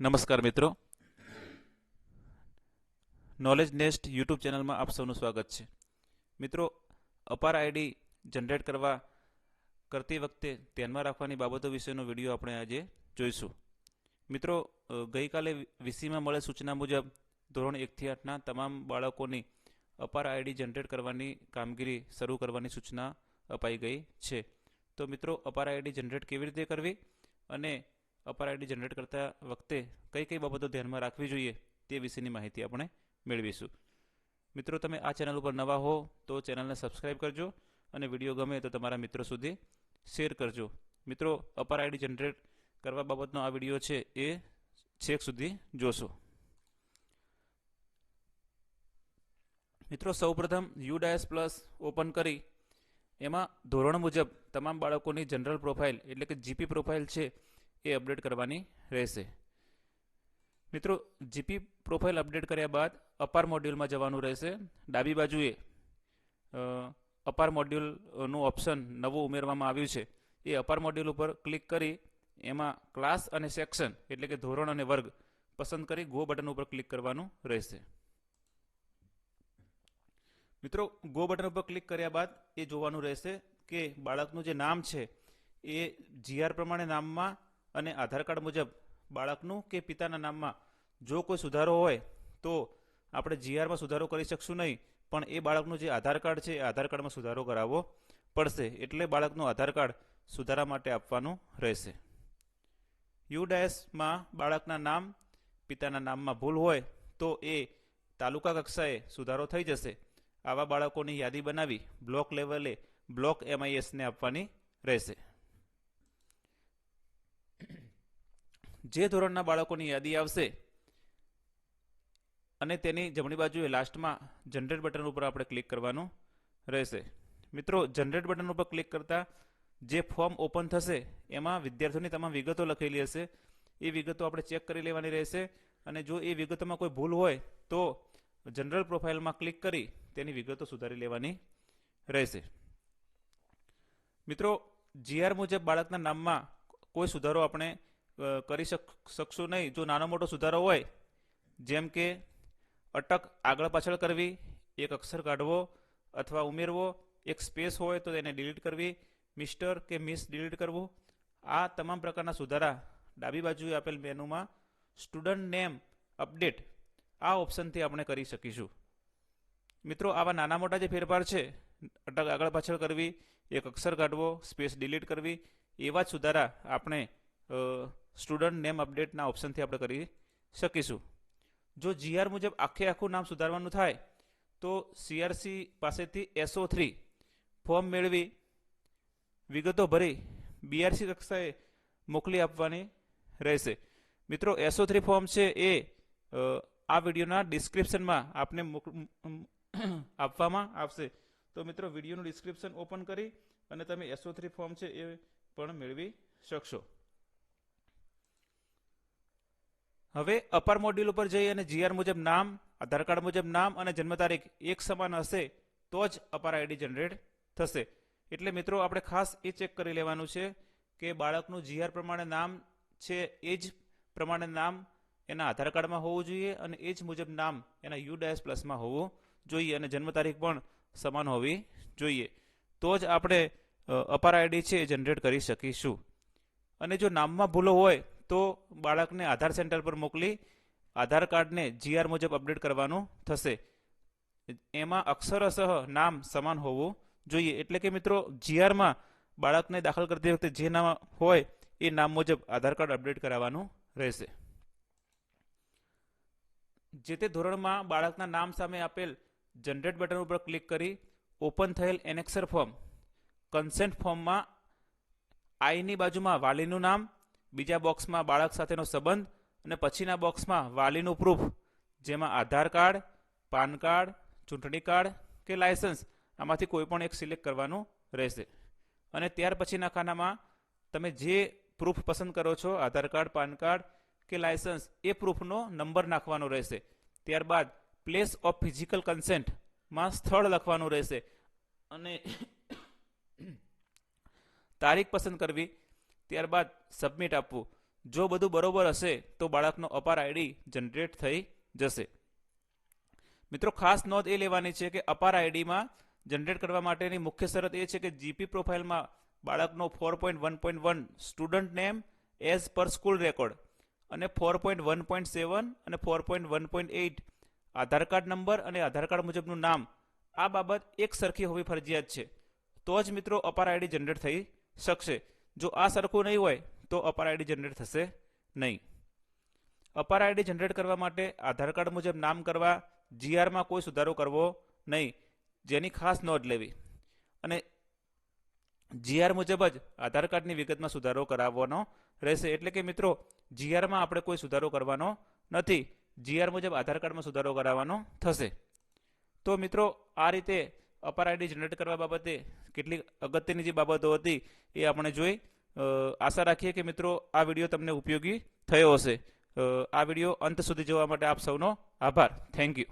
નમસ્કાર મિત્રો. Knowledge nest YouTube ચેનલમાં આપ સૌનું સ્વાગત છે. મિત્રો, અપાર આઈડી જનરેટ કરવા કરતી વખતે ધ્યાનમાં રાખવાની બાબતો વિશેનો વીડિયો આપણે આજે જોઈશું. મિત્રો ગઈકાલે વીસીમાં મળે સૂચના મુજબ ધોરણ એકથી આઠના તમામ બાળકોની અપાર આઈડી જનરેટ કરવાની કામગીરી શરૂ કરવાની સૂચના અપાઈ ગઈ છે. તો મિત્રો, અપાર આઈડી જનરેટ કેવી રીતે કરવી અને અપાર આઈડી જનરેટ કરતા વખતે કઈ કઈ બાબતો ધ્યાનમાં રાખવી જોઈએ તે વિશેની માહિતી આપણે મેળવીશું. મિત્રો, તમે આ ચેનલ ઉપર નવા હો તો ચેનલને સબસ્ક્રાઇબ કરજો અને વીડિયો ગમે તો તમારા મિત્રો સુધી શેર કરજો. મિત્રો, અપાર આઈડી જનરેટ કરવા બાબતનો આ વીડિયો છે એ છેક સુધી જોશો. મિત્રો, સૌપ્રથમ યુડાયસ પ્લસ ઓપન કરી. એમાં ધોરણ મુજબ તમામ બાળકોની જનરલ પ્રોફાઇલ એટલે કે જીપી પ્રોફાઇલ છે એ અપડેટ કરવાની રહેશે. મિત્રો જીપી પ્રોફાઇલ અપડેટ કર્યા બાદ અપાર મોડ્યુલમાં જવાનું રહેશે. ડાબી બાજુએ અપાર મોડ્યુલનું ઓપ્શન નવું ઉમેરવામાં આવ્યું છે. એ અપાર મોડ્યુલ ઉપર ક્લિક કરી એમાં ક્લાસ અને સેક્શન એટલે કે ધોરણ અને વર્ગ પસંદ કરી ગો બટન ઉપર ક્લિક કરવાનું રહેશે. મિત્રો ગો બટન ઉપર ક્લિક કર્યા બાદ એ જોવાનું રહેશે કે બાળકનું જે નામ છે એ જીઆર પ્રમાણે નામમાં અને આધાર કાર્ડ મુજબ બાળકનું કે પિતાના નામમાં જો કોઈ સુધારો હોય, તો આપણે જીઆરમાં સુધારો કરી શકશું નહીં. પણ એ બાળકનું જે આધાર કાર્ડ છે, એ આધાર કાર્ડમાં સુધારો કરાવવો પડશે. એટલે બાળકનું આધાર કાર્ડ સુધારા માટે આપવાનું રહેશે. યુ ડેશમાં બાળકના નામ, પિતાના નામમાં ભૂલ હોય, તો એ તાલુકા કક્ષાએ સુધારો થઈ જશે. આવા બાળકોની યાદી બનાવી બ્લોક લેવલે બ્લોક એમઆઈએસને આપવાની રહેશે. જે ધોરણના બાળકોની યાદી આવશે અને તેની જમણી બાજુએ લાસ્ટમાં જનરેટ બટન ઉપર આપણે ક્લિક કરવાનું રહેશે. મિત્રો, જનરેટ બટન ઉપર ક્લિક કરતાં જે ફોર્મ ઓપન થશે, એમાં વિદ્યાર્થીઓની તમામ વિગતો લખેલી હશે. એ વિગતો આપણે ચેક કરી લેવાની રહેશે અને જો એ વિગતોમાં કોઈ ભૂલ હોય, તો જનરલ પ્રોફાઇલમાં ક્લિક કરી તેની વિગતો સુધારી લેવાની રહેશે. મિત્રો, જીઆર મુજબ બાળકના નામમાં કોઈ સુધારો આપણે કરી શક, શકશું નહીં. જો નાનો મોટો સુધારો હોય, જેમ કે અટક આગળ પાછળ કરવી, એક અક્ષર કાઢવો અથવા ઉમેરવો, એક સ્પેસ હોય તો તેને ડિલીટ કરવી, મિસ્ટર કે મિસ ડિલીટ કરવું, આ તમામ પ્રકારના સુધારા ડાબી બાજુએ આપેલ મેનુમાં સ્ટુડન્ટ નેમ અપડેટ આ ઓપ્શનથી આપણે કરી શકીશું. મિત્રો, આવા નાના મોટા જે ફેરફાર છે, અટક આગળ પાછળ કરવી, એક અક્ષર કાઢવો, સ્પેસ ડિલીટ કરવી, એવા જ સુધારા આપણે સ્ટુડન્ટ નેમ અપડેટના ઓપ્શનથી આપણે કરી શકીશું. જો જીઆર મુજબ આખે આખું નામ સુધારવાનું થાય, તો સીઆરસી પાસેથી એસઓ થ્રી ફોર્મ મેળવી વિગતો ભરી બીઆરસી કક્ષાએ મોકલી આપવાની રહેશે. મિત્રો એસઓ થ્રી ફોર્મ છે એ આ વિડીયોના ડિસ્ક્રિપ્શનમાં આપને આપવામાં આવશે. તો મિત્રો, વિડીયોનું ડિસ્ક્રિપ્શન ઓપન કરી અને તમે એસઓ થ્રી ફોર્મ છે એ પણ મેળવી શકશો. હવે અપાર મોડ્યુલ ઉપર જઈ અને જીઆર મુજબ નામ આધાર કાર્ડ મુજબ નામ અને જન્મ તારીખ એક સમાન હશે, તો જ અપાર આઈડી જનરેટ થશે. એટલે મિત્રો, આપણે ખાસ એ ચેક કરી લેવાનું છે કે બાળકનું જીઆર પ્રમાણે નામ છે એ જ પ્રમાણે નામ એના આધાર કાર્ડમાં હોવું જોઈએ અને એ જ મુજબ નામ એના યુ ડાયસ પ્લસમાં હોવું જોઈએ અને જન્મ તારીખ પણ સમાન હોવી જોઈએ. તો જ આપણે અપાર આઈડી છે એ જનરેટ કરી શકીશું. અને જો નામમાં ભૂલો હોય તો બાળકને આધાર સેન્ટર પર મોકલી આધાર કાર્ડને જીઆર મુજબ અપડેટ કરવાનું થશે. એમાં અક્ષરશઃ નામ સમાન હોવું જોઈએ. એટલે કે મિત્રો, જીઆરમાં બાળકને દાખલ કરતી વખતે જે નામ હોય એ નામ મુજબ આધાર કાર્ડ અપડેટ કરાવવાનું રહેશે. જે તે ધોરણમાં બાળકના નામ સામે આપેલ જનરેટ બટન ઉપર ક્લિક કરી ઓપન થયેલ એનેક્સર ફોર્મ, કન્સેન્ટ ફોર્મમાં આઈની બાજુમાં વાલીનું નામ બીજા બોક્સમાં બાળક સાથેનો સંબંધ અને પછીના બોક્સમાં વાલીનું પ્રૂફ, જેમાં આધાર કાર્ડ, પાન કાર્ડ, ચૂંટણી કાર્ડ કે લાયસન્સ આમાંથી કોઈ પણ એક સિલેક્ટ કરવાનું રહેશે. અને ત્યાર પછીના ખાનામાં તમે જે પ્રૂફ પસંદ કરો છો, આધાર કાર્ડ, પાન કાર્ડ કે લાયસન્સ, એ પ્રૂફનો નંબર નાખવાનો રહેશે. ત્યારબાદ પ્લેસ ઓફ ફિઝિકલ કન્સેન્ટમાં સ્થળ લખવાનું રહેશે. અને તારીખ પસંદ કરવી ત્યારબાદ સબમિટ આપવું. જો બધું બરોબર હશે, તો બાળકનો અપાર આઈડી જનરેટ થઈ જશે. મિત્રો, ખાસ નોંધ એ લેવાની છે કે અપાર આઈડીમાં જનરેટ કરવા માટેની મુખ્ય શરત એ છે કે જીપી પ્રોફાઇલમાં બાળકનો four point one point one student name as per school record અને four point one point seven અને four point one point eight Aadhaar card number અને આધાર કાર્ડ મુજબનું નામ. આ બાબત એક સરખી હોવી ફરજિયાત છે. તો જ મિત્રો, અપાર આઈડી જનરેટ થઈ શકશે. જો આ સરખું નહીં હોય, તો અપાર આઈડી જનરેટ થશે નહીં. અપાર આઈડી જનરેટ કરવા માટે આધાર કાર્ડ મુજબ નામ કરવા જીઆરમાં કોઈ સુધારો કરવો નહીં. જેની ખાસ નોંધ લેવી. અને જીઆર મુજબ જ આધાર કાર્ડની વિગતમાં સુધારો કરાવવાનો રહેશે. એટલે કે મિત્રો જીઆરમાં આપણે કોઈ સુધારો કરવાનો નથી. જીઆર મુજબ આધાર કાર્ડમાં સુધારો કરાવવાનો થશે. તો મિત્રો, આ રીતે અપાર આઈડી જનરેટ કરવા બાબતે કેટલીક અગત્યની જે બાબતો હતી એ આપણે જોઈ. આશા રાખીએ કે મિત્રો આ વીડિયો તમને ઉપયોગી થયો હશે. આ વીડિયો અંત સુધી જોવા માટે આપ સૌનો આભાર. Thank you